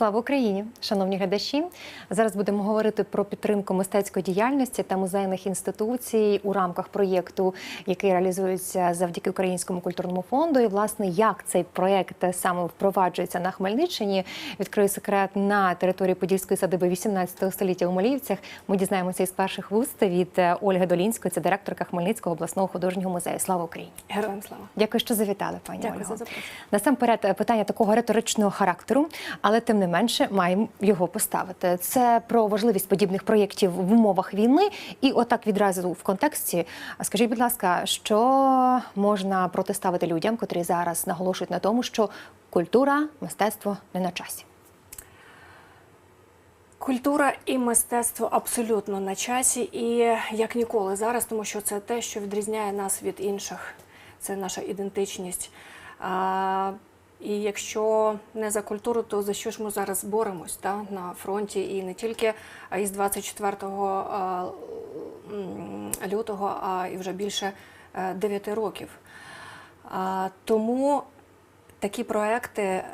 Слава Україні, шановні глядачі. Зараз будемо говорити про підтримку мистецької діяльності та музейних інституцій у рамках проєкту, який реалізується завдяки Українському культурному фонду. І власне, як цей проєкт саме впроваджується на Хмельниччині, відкрию секрет на території Подільської садиби 18 століття у Маліївцях. Ми дізнаємося із перших вуст від Ольги Долінської, це директорка Хмельницького обласного художнього музею. Слава Україні! Героям слава. Дякую, що завітали, пані Дякую Ольго. за. Насамперед, е, питання такого риторичного характеру, але тим не менше маємо його поставити. Це про важливість подібних проєктів в умовах війни. І отак відразу в контексті. Скажіть, будь ласка, що можна протиставити людям, котрі зараз наголошують на тому, що культура, мистецтво не на часі? Культура і мистецтво абсолютно на часі, і як ніколи зараз, тому що це те, що відрізняє нас від інших. Це наша ідентичність. І якщо не за культуру, то за що ж ми зараз боремось та, на фронті і не тільки із 24 лютого, а і вже більше 9 років. Тому такі проекти, е,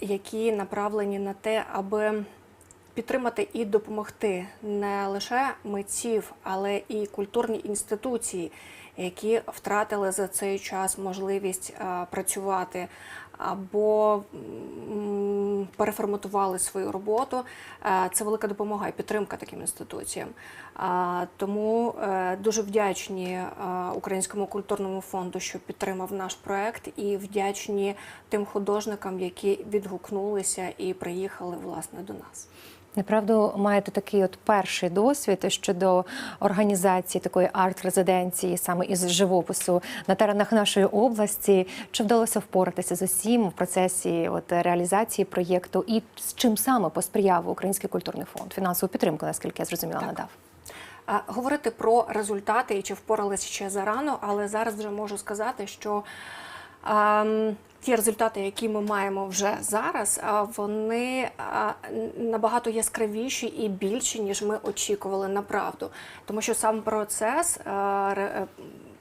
які направлені на те, аби підтримати і допомогти не лише митців, але і культурні інституції, які втратили за цей час можливість е, працювати або переформатували свою роботу. Е, Це велика допомога і підтримка таким інституціям. Тому е, дуже вдячні Українському культурному фонду, що підтримав наш проект, і вдячні тим художникам, які відгукнулися і приїхали власне до нас. Направду маєте такий от перший досвід щодо організації такої арт-резиденції саме із живопису на теренах нашої області. Чи вдалося впоратися з усім в процесі от реалізації проєкту, і з чим саме посприяв Український культурний фонд? Фінансову підтримку, наскільки я зрозуміла, надав. Говорити про результати і чи впоралися ще зарано, але зараз вже можу сказати, що ті результати, які ми маємо вже зараз, вони набагато яскравіші і більші, ніж ми очікували направду. Тому що сам процес. е,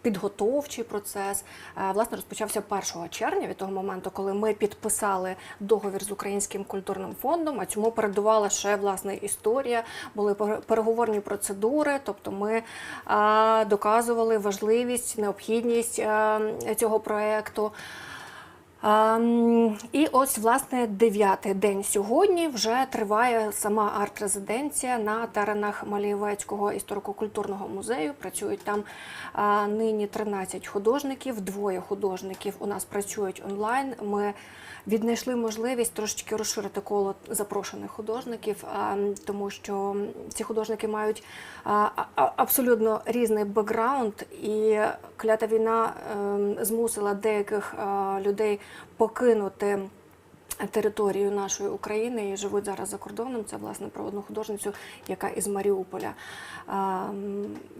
Підготовчий процес власне розпочався 1 червня від того моменту, коли ми підписали договір з Українським культурним фондом. А цьому передувала ще власне історія, були пере- переговорні процедури. Тобто, ми доказували важливість, необхідність цього проекту. І ось власне дев'ятий день сьогодні вже триває сама арт-резиденція на теренах Малієвецького історико-культурного музею. Працюють там нині 13 художників, двоє художників у нас працюють онлайн. Ми віднайшли можливість трошечки розширити коло запрошених художників, тому що ці художники мають абсолютно різний бекграунд, і клята війна ем, змусила деяких а, людей покинути. Територію нашої України і живуть зараз за кордоном. Це власне про одну художницю, яка із Маріуполя.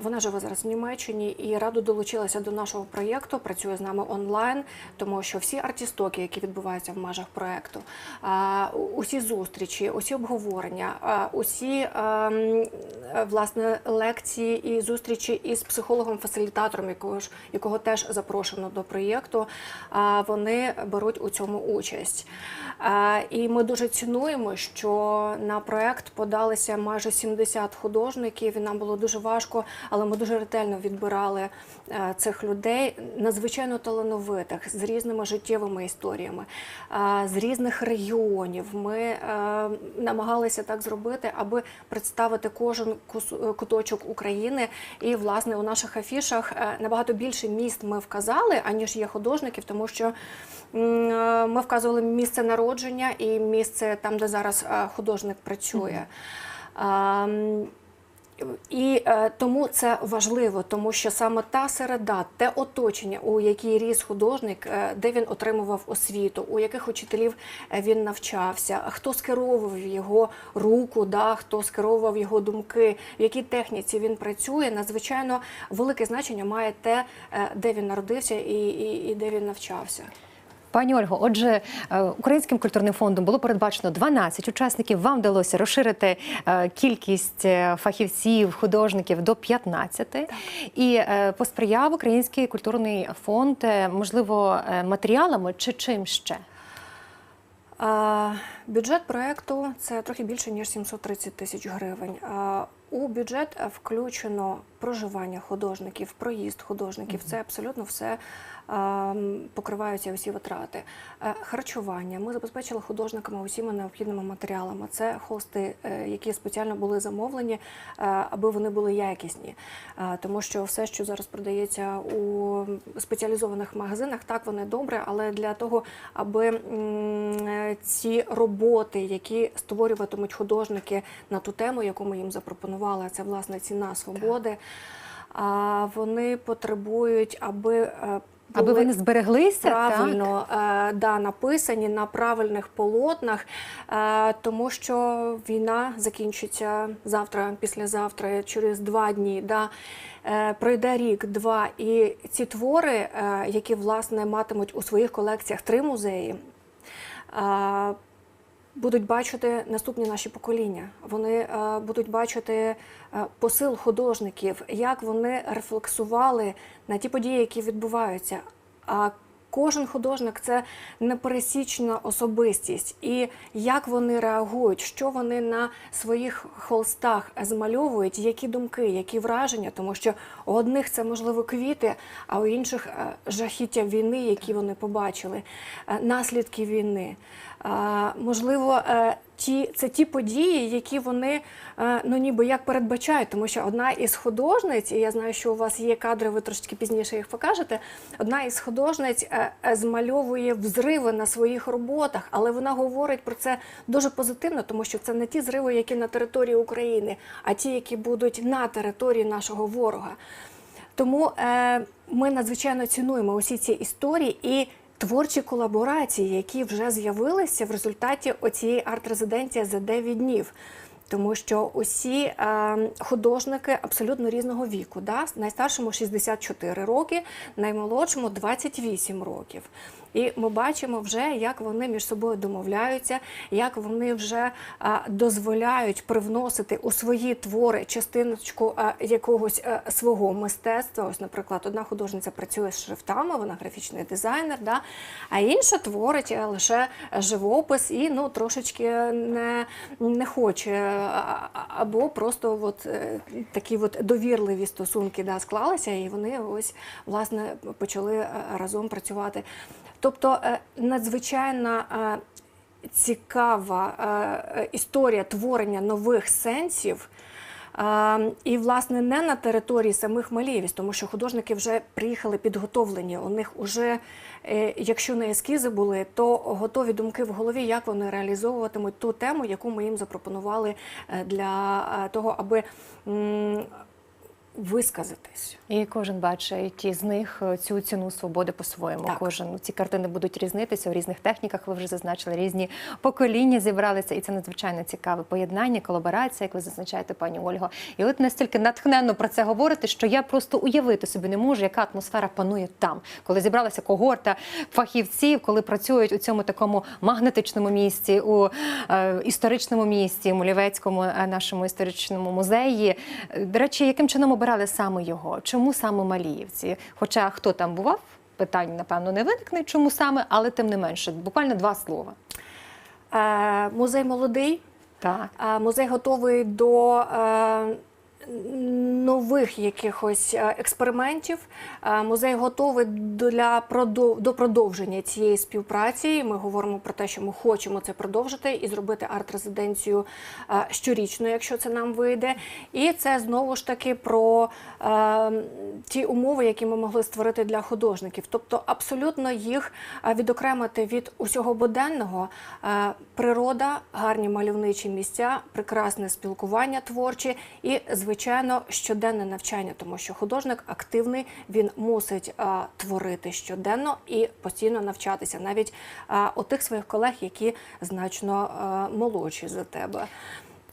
Вона живе зараз в Німеччині і радо долучилася до нашого проєкту. Працює з нами онлайн, тому що всі артістоки, які відбуваються в межах проєкту, усі зустрічі, усі обговорення, усі власне лекції і зустрічі із психологом-фасилітатором, якого ж якого теж запрошено до проєкту. Вони беруть у цьому участь. І ми дуже цінуємо, що на проект подалися майже 70 художників. І нам було дуже важко, але ми дуже ретельно відбирали е, цих людей, надзвичайно талановитих з різними життєвими історіями, з різних регіонів. Ми е, намагалися так зробити, аби представити кожен куточок України. І власне у наших афішах е, набагато більше міст ми вказали, аніж є художників, тому що ми вказували місце народження і місце там, де зараз е, художник працює. І е, тому це важливо, тому що саме та середа, те оточення, у якій ріс художник, е, де він отримував освіту, у яких учителів він навчався, хто скеровував його руку, да, хто скеровував його думки, в якій техніці він працює, надзвичайно велике значення має те, де він народився і, і, і де він навчався. Пані Ольго, отже, е, Українським культурним фондом було передбачено 12 учасників. Вам вдалося розширити е, кількість е, фахівців, художників до 15. І е, посприяв Український культурний фонд, можливо, матеріалами чи чим ще? Бюджет проекту це трохи більше ніж 730 тисяч гривень. У бюджет включено проживання художників, проїзд художників. Це абсолютно все покриваються усі витрати. Е, Харчування. Ми забезпечили художниками усіма необхідними матеріалами. Це хости, е, які спеціально були замовлені, е, аби вони були якісні. Тому що все, що зараз продається у спеціалізованих магазинах, так вони добре, але для того, аби ці роботи, які створюватимуть художники на ту тему, яку ми їм запропонували, а це власне ціна свободи. А вони потребують, аби е, Аби вони збереглися, правильно е, да, написані на правильних полотнах, е, тому що війна закінчиться завтра, післязавтра, через два дні. Да. Пройде рік, два, і ці твори, які власне матимуть у своїх колекціях три музеї. Будуть бачити наступні наші покоління. Вони е, будуть бачити е, посил художників, як вони рефлексували на ті події, які відбуваються. А кожен художник це непересічна особистість, і як вони реагують, що вони на своїх холстах змальовують, які думки, які враження, тому що у одних це можливо квіти, а у інших е, жахіття війни, які вони побачили, наслідки війни. Можливо, е, ті, це ті події, які вони е, ну ніби як передбачають, тому що одна із художниць, і я знаю, що у вас є кадри, ви трошки пізніше їх покажете. Одна із художниць е, змальовує взриви на своїх роботах, але вона говорить про це дуже позитивно, тому що це не ті зриви, які на території України, а ті, які будуть на території нашого ворога. Тому ми надзвичайно цінуємо усі ці історії і творчі колаборації, які вже з'явилися в результаті оцієї арт-резиденції за 9 днів. Тому що усі е, художники абсолютно різного віку. Да? Найстаршому 64 роки, наймолодшому 28 років. І ми бачимо вже, як вони між собою домовляються, як вони вже е, дозволяють привносити у свої твори частиночку е, якогось е, свого мистецтва. Ось, наприклад, одна художниця працює з шрифтами, вона графічний дизайнер, да? а інша творить е, лише живопис і ну, трошечки не, не хоче, а- або просто от, е, такі от довірливі стосунки да, склалися, і вони ось власне почали е, разом працювати. Тобто е, надзвичайно е, цікава е, історія творення нових сенсів. І, власне, не на території самих Маліївість, тому що художники вже приїхали підготовлені. У них вже, якщо не ескізи були, то готові думки в голові, як вони реалізовуватимуть ту тему, яку ми їм запропонували для того, аби висказатись. І кожен бачить із них е, цю ціну свободи по-своєму. Кожен ці картини будуть різнитися в різних техніках. Ви вже зазначили різні покоління зібралися, і це надзвичайно цікаве поєднання, колаборація, як ви зазначаєте, пані Ольго. І от настільки натхненно про це говорите, що я просто уявити собі не можу, яка атмосфера панує там, коли зібралася когорта фахівців, коли працюють у цьому такому магнетичному місці, у е, історичному місті, Мулівецькому е, нашому історичному музеї. Е, До речі, яким чином обирали саме його? Чому саме Маліївці? Хоча хто там бував? Питань, напевно, не виникне, чому саме, але тим не менше, буквально два слова. Е, Музей молодий. Так. Е, Музей готовий до е, нових якихось е, експериментів. Е, Музей готовий для до продовження цієї співпраці. Ми говоримо про те, що ми хочемо це продовжити і зробити арт-резиденцію е, щорічно, якщо це нам вийде. І це знову ж таки про ті умови, які ми могли створити для художників. Тобто абсолютно їх відокремити від усього буденного. Природа, гарні мальовничі місця, прекрасне спілкування творче і, звичайно, щоденне навчання, тому що художник активний, він мусить а, творити щоденно і постійно навчатися, навіть а, у тих своїх колег, які значно а, молодші за тебе.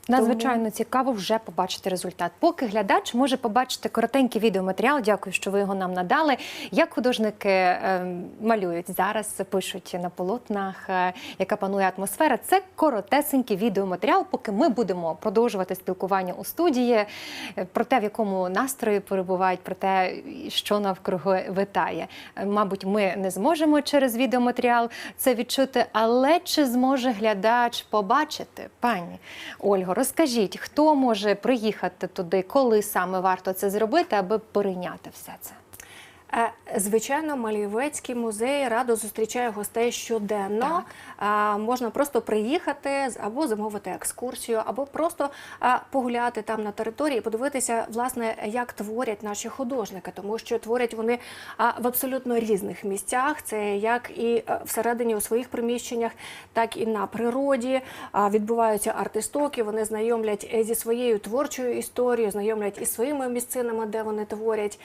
Надзвичайно цікаво вже побачити результат. Поки глядач може побачити коротенький відеоматеріал. Дякую, що ви його нам надали. Як художники е, малюють зараз, пишуть на полотнах, е, яка панує атмосфера. Це коротесенький відеоматеріал. Поки ми будемо продовжувати спілкування у студії е, про те, в якому настрої перебувають, про те, що навкруги витає. Е, Мабуть, ми не зможемо через відеоматеріал це відчути, але чи зможе глядач побачити, пані Ольго? Розкажіть, хто може приїхати туди, коли саме варто це зробити, аби перейняти все це? Е, Звичайно, Малівецький музей радо зустрічає гостей щоденно. А, Можна просто приїхати або замовити екскурсію, або просто погуляти там на території, і подивитися, власне, як творять наші художники, тому що творять вони в абсолютно різних місцях. Це як і е, всередині у своїх приміщеннях, так і на природі. Відбуваються артистоки, вони знайомлять е, зі своєю творчою історією, знайомлять із своїми місцинами, де вони творять.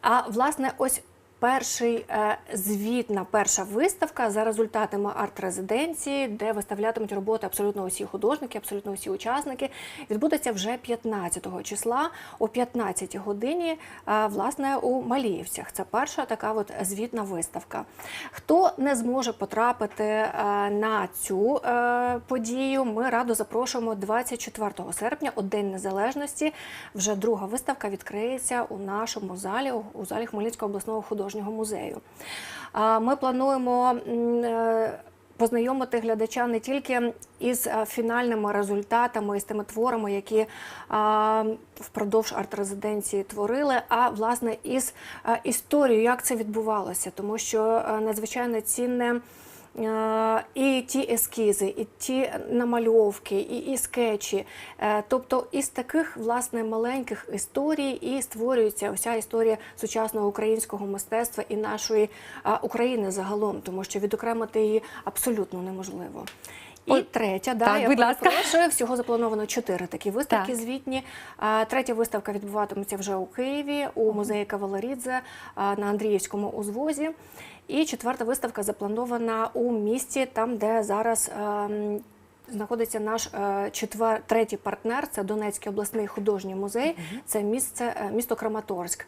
А власне, ось перший е, звітна перша виставка за результатами арт-резиденції, де виставлятимуть роботи абсолютно усі художники, абсолютно усі учасники, відбудеться вже 15 числа о 15 годині. е, власне у Маліївцях. Це перша така от звітна виставка. Хто не зможе потрапити е, на цю подію, ми радо запрошуємо 24 серпня, у День Незалежності. Вже друга виставка відкриється у нашому залі, у- залі Хмельницького обласного художнього музею. Ми плануємо. е, Познайомити глядача не тільки із е, фінальними результатами, із тими творами, які впродовж арт-резиденції творили, а власне із е, історією, як це відбувалося, тому що е, надзвичайно цінне. Е, І ті ескізи, і ті намальовки, і, і скетчі. Е, Тобто із таких власне маленьких історій і створюється вся історія сучасного українського мистецтва і нашої України загалом, тому що відокремити її абсолютно неможливо. І третя, да, так, я будь ласка. перепрошую, всього заплановано чотири такі виставки Так. звітні. А, Третя виставка відбуватиметься вже у Києві, у музеї Кавалерідзе на Андріївському узвозі. І четверта виставка запланована у місті, там, де зараз. ем, Знаходиться наш е, четвер, третій партнер, це Донецький обласний художній музей, це місце, е, місто Краматорськ.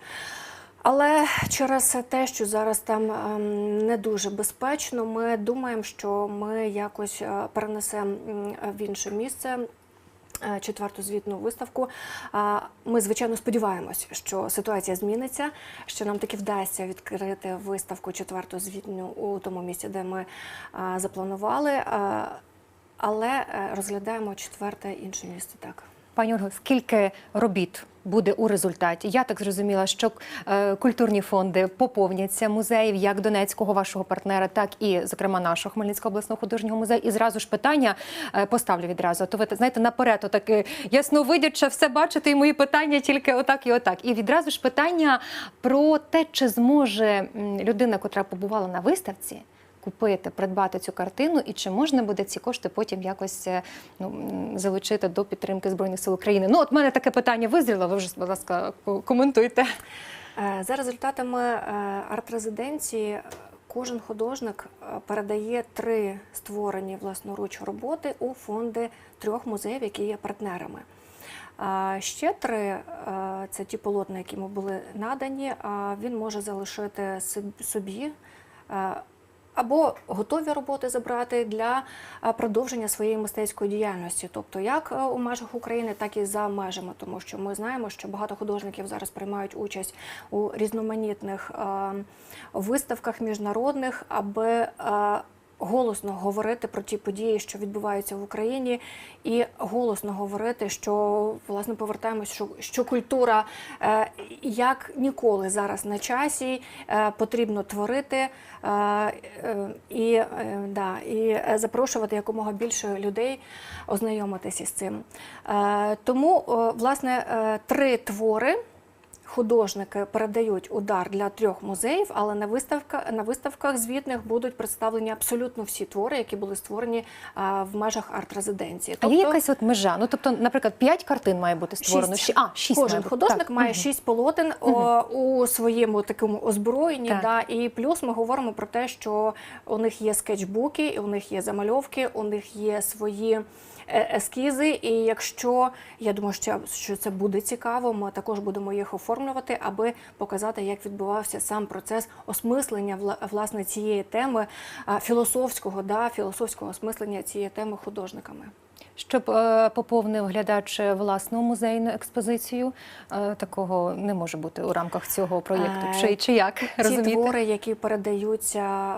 Але через те, що зараз там ем, не дуже безпечно, ми думаємо, що ми якось е, перенесемо в інше місце. е, Четверту звітну виставку. Ми, звичайно, сподіваємось, що ситуація зміниться, що нам таки вдасться відкрити виставку четверту звітну у тому місці, де ми запланували. Але е, розглядаємо четверте інше місце так. Пані Ольго, скільки робіт буде у результаті? Я так зрозуміла, що е, культурні фонди поповняться музеїв як Донецького вашого партнера, так і, зокрема, нашого Хмельницького обласного художнього музею. І зразу ж питання е, поставлю відразу. То ви знаєте, наперед, отаки ясновидяче все бачите, і мої питання тільки отак і отак. І відразу ж питання про те, чи зможе людина, котра побувала на виставці. Купити, придбати цю картину, і чи можна буде ці кошти потім якось е, ну, залучити до підтримки Збройних сил України? Ну, от мене таке питання визріло, ви вже, будь ласка, коментуйте. Е, За результатами е, арт-резиденції кожен художник передає три створені власноруч роботи у фонди трьох музеїв, які є партнерами. А Ще три це ті полотна, які йому були надані. Він може залишити собі. Або готові роботи забрати для продовження своєї мистецької діяльності, тобто як е, у межах України, так і за межами, тому що ми знаємо, що багато художників зараз приймають участь у різноманітних виставках міжнародних, аби голосно говорити про ті події, що відбуваються в Україні, і голосно говорити, що власне повертаємось, що, що культура е, як ніколи зараз на часі е, потрібно творити е, е, і, е, да, і запрошувати якомога більше людей ознайомитися з цим. Е, тому, е, власне, е, три твори художники передають удар для трьох музеїв, але на виставках на виставках звітних будуть представлені абсолютно всі твори, які були створені а, в межах арт-резиденції. А є якась от межа? Ну тобто, наприклад, п'ять картин має бути створено. Шість. А, шість Кожен має художник Так. має Мгм. шість полотен о, у своєму такому озброєнні. Так. Да, і плюс ми говоримо про те, що у них є скетчбуки, у них є замальовки, у них є свої е, ескізи. І якщо я думаю, що, це буде цікаво, ми також будемо їх оформлювати, аби показати, як відбувався сам процес осмислення вла- власне цієї теми філософського, да, філософського осмислення цієї теми художниками. Щоб е, поповнив глядач власну музейну експозицію, е, такого не може бути у рамках цього проєкту. Е, Чи, чи як Ті розумієте? твори, які передаються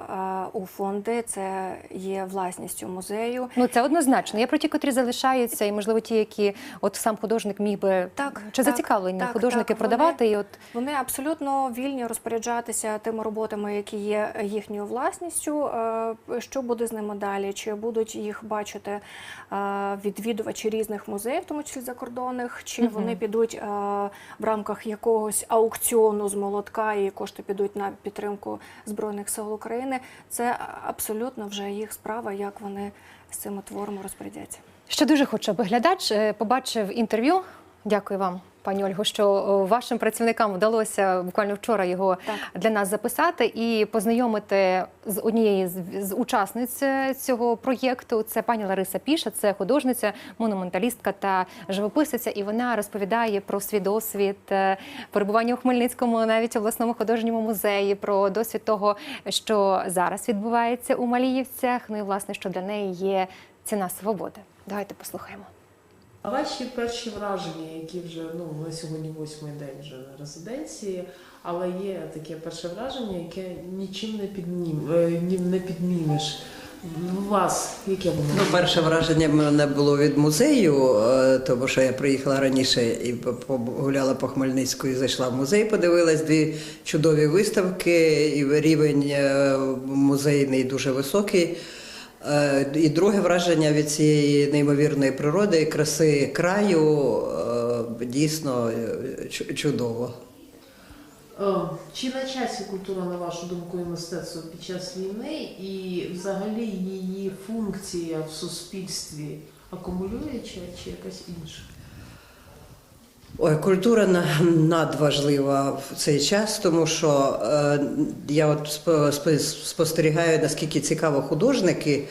у фонди, це є власністю музею. Ну це однозначно. Я про ті, котрі залишаються, і можливо ті, які от сам художник міг би Так, чи так, зацікавлені так, художники так, вони- продавати. І от Вони абсолютно вільні розпоряджатися тими роботами, які є їхньою власністю. Що буде з ними далі? Чи будуть їх бачити відвідувачі різних музеїв, в тому числі закордонних, чи угу. вони підуть е, в рамках якогось аукціону з молотка і кошти підуть на підтримку збройних сил України? Це абсолютно вже їх справа, як вони з цими творами розпорядяться. Ще дуже хочу, аби глядач е, побачив інтерв'ю. Дякую вам, пані Ольго, що вашим працівникам вдалося буквально вчора його Так. для нас записати і познайомити з однією з, з учасниць е, цього проєкту. Це пані Лариса Піша, це художниця, монументалістка та живописиця. І вона розповідає про свій досвід е, перебування у Хмельницькому, навіть обласному художньому музеї, про досвід того, що зараз відбувається у Маліївцях. Ну і власне, що для неї є ціна свободи. Давайте послухаємо. А ваші перші враження, які вже ну на сьогодні восьмий день вже на резиденції, але є таке перше враження, яке нічим не піднім, е, не піднімеш. У вас яке воно? Ну, перше враження в мене було від музею, е, тому що я приїхала раніше і погуляла по Хмельницьку і зайшла в музей, подивилась дві чудові виставки, і рівень е, музейний дуже високий. Е, І друге враження від цієї неймовірної природи і краси краю е, дійсно е, чудово. Чи на часі культура, на вашу думку, і мистецтво під час війни, і взагалі її функція в суспільстві акумулює чи, чи якась інша? Ой, культура на- надважлива в цей час, тому що е, я от спо- спо- спостерігаю, наскільки цікаво художники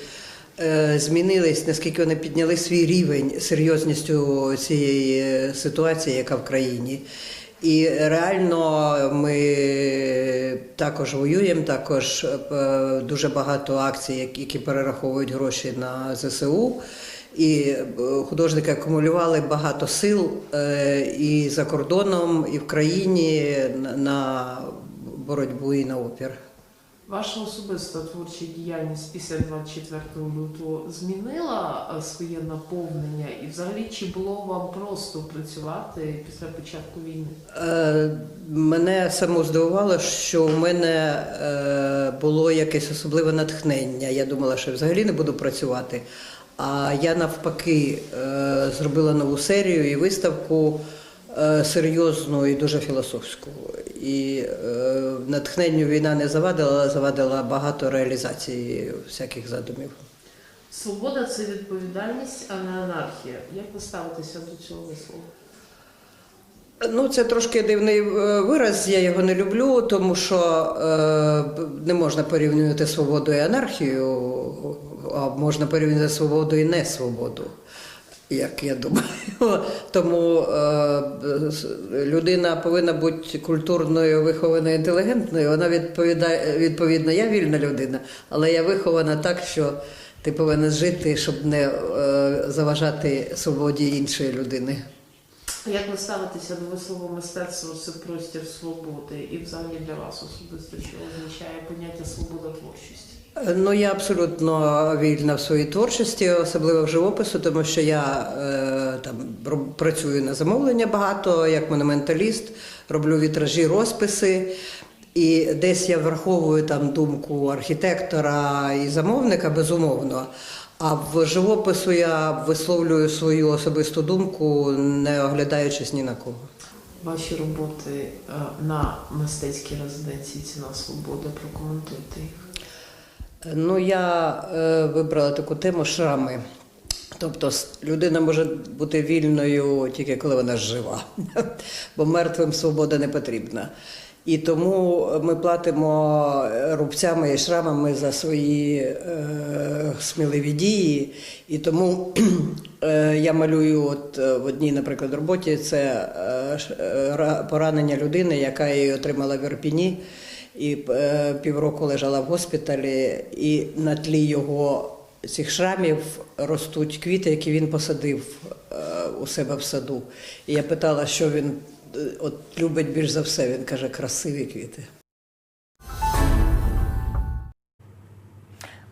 е, змінились, наскільки вони підняли свій рівень серйозністю цієї ситуації, яка в країні. І реально ми також воюємо, також е, дуже багато акцій, які перераховують гроші на ЗСУ. І е, художники акумулювали багато сил е, і за кордоном, і в країні на- боротьбу і на опір. Ваша особиста творча діяльність після 24 лютого змінила е, своє наповнення, і взагалі чи було вам просто працювати після початку війни? Мене само здивувало, що в мене було якесь особливе натхнення. Я думала, що взагалі не буду працювати. А я навпаки е, зробила нову серію і виставку е, серйозну і дуже філософську. І е, натхненню війна не завадила, але завадила багато реалізації всяких задумів. Свобода це відповідальність, а не анархія. Як ви ставитеся до цього вислову? Ну, це трошки дивний вираз, я його не люблю, тому що е, не можна порівнювати свободу і анархію, можна порівнювати свободу і несвободу, як я думаю. Тому е, людина повинна бути культурною, вихованою, інтелігентною. Вона відповідає, відповідно, я вільна людина, але я вихована так, що ти повинен жити, щоб не е, заважати свободі іншої людини. Як ви ставитеся до вислову мистецтва це простір свободи? І взагалі для вас особисто що означає поняття свобода творчості? Ну, я абсолютно вільна в своїй творчості, особливо в живопису, тому що я е, там працюю на замовлення багато, як монументаліст, роблю вітражі, розписи. І десь я враховую там думку архітектора і замовника, безумовно. А в живопису я висловлюю свою особисту думку, не оглядаючись ні на кого. Ваші роботи е, на мистецькій резиденції Ціна Свободи, прокоментуйте їх. Ну, я е, вибрала таку тему шрами. Тобто людина може бути вільною тільки коли вона жива, бо мертвим свобода не потрібна. І тому ми платимо рубцями і шрамами за свої е, сміливі дії. І тому е, я малюю от е, в одній, наприклад, роботі це е, е, ра- поранення людини, яка її отримала в Ірпіні і е, півроку лежала в госпіталі, і на тлі його цих шрамів ростуть квіти, які він посадив е, у себе в саду. І я питала, що він е, от любить більш за все. Він каже, красиві квіти.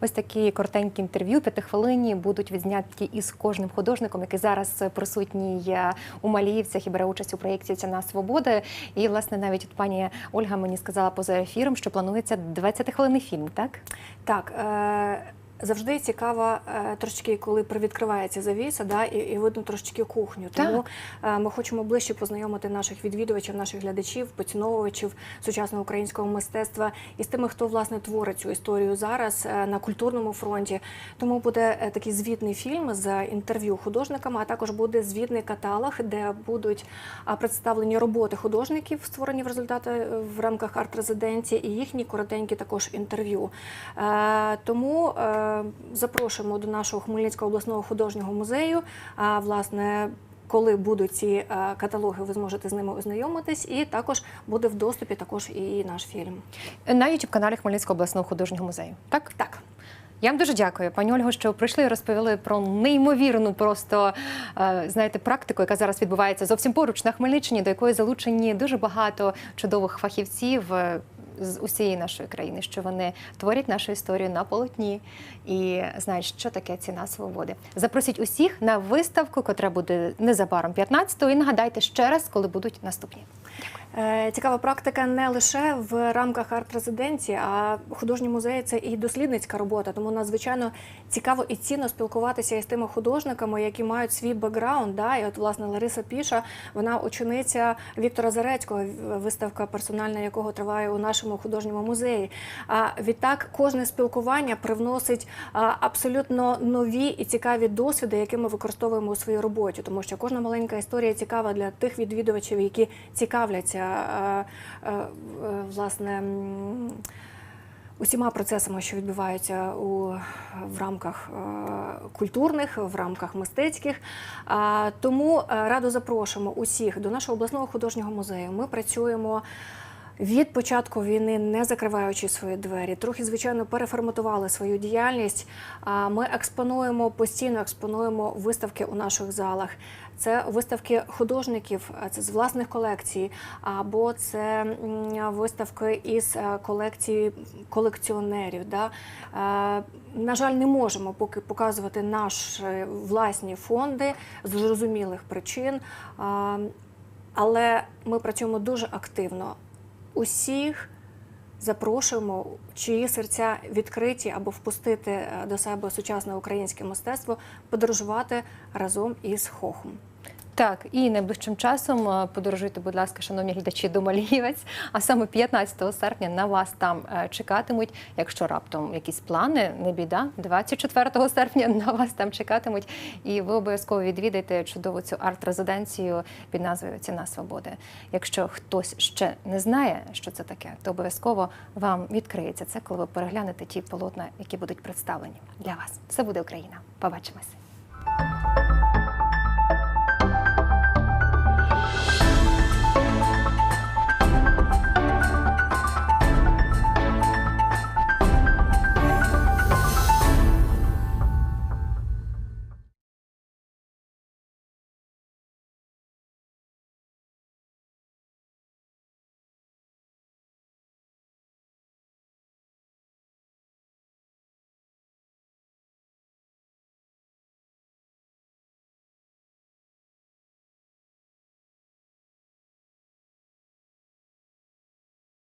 Ось такі коротенькі інтерв'ю, п'ятихвилинні, будуть відзняті із кожним художником, який зараз присутній е, у Маліївцях і бере участь у проєкті Ціна свободи. І, власне, навіть от пані Ольга мені сказала поза ефіром, що планується 20-хвилинний фільм, так? Так, е, завжди цікаво е, трошечки, коли привідкривається завіса, да, і, і видно трошечки кухню. Тому е, ми хочемо ближче познайомити наших відвідувачів, наших глядачів, поціновувачів сучасного українського мистецтва і з тими, хто власне творить цю історію зараз е, на культурному фронті. Тому буде такий звітний фільм з інтерв'ю художниками, а також буде звітний каталог, де будуть представлені роботи художників, створені в результаті е, в рамках арт-резиденції, і їхні коротенькі також інтерв'ю. Тому запрошуємо до нашого Хмельницького обласного художнього музею. А, Власне. Коли будуть ці е, каталоги, ви зможете з ними ознайомитись, і також буде в доступі також і наш фільм. На youtube каналі Хмельницького обласного художнього музею. Так? Так, Я вам дуже дякую, пані Ольго, що прийшли і розповіли про неймовірну просто е, знаєте практику, яка зараз відбувається зовсім поруч на Хмельниччині, до якої залучені дуже багато чудових фахівців. З усієї нашої країни, що вони творять нашу історію на полотні і знають, що таке ціна свободи. Запросіть усіх на виставку, котра буде незабаром 15-го. І нагадайте ще раз, коли будуть наступні. Е, Цікава практика не лише в рамках арт-резиденції, а художній музей це і дослідницька робота. Тому надзвичайно цікаво і цінно спілкуватися із тими художниками, які мають свій бекграунд. Да? І от власне Лариса Піша, вона учениця Віктора Зарецького, виставка персональна якого триває у нашому художньому музеї. А відтак кожне спілкування привносить абсолютно нові і цікаві досвіди, які ми використовуємо у своїй роботі, тому що кожна маленька історія цікава для тих відвідувачів, які цікавляться е, е, е, власне. Усіма процесами, що відбуваються у в рамках культурних, в рамках мистецьких. Тому радо запрошуємо усіх до нашого обласного художнього музею. Ми працюємо від початку війни, не закриваючи свої двері, трохи звичайно переформатували свою діяльність. Ми експонуємо постійно експонуємо виставки у наших залах. Це виставки художників, це з власних колекцій, або це виставки із е, колекції колекціонерів. Да? Е, На жаль, не можемо поки показувати наші власні фонди з зрозумілих причин. Але ми працюємо дуже активно. Усіх запрошуємо, чиї серця відкриті або впустити е, до себе сучасне українське мистецтво, подорожувати разом із Хохом. Так, і найближчим часом е, подорожуйте, будь ласка, шановні глядачі, до Маліївець. А саме 15 серпня на вас там е, чекатимуть. Якщо раптом якісь плани, не біда. 24 серпня на вас там чекатимуть, і ви обов'язково відвідайте чудову цю арт-резиденцію під назвою Ціна свободи. Якщо хтось ще не знає, що це таке, то обов'язково вам відкриється це, коли ви переглянете ті полотна, які будуть представлені для вас. Все буде Україна. Побачимось.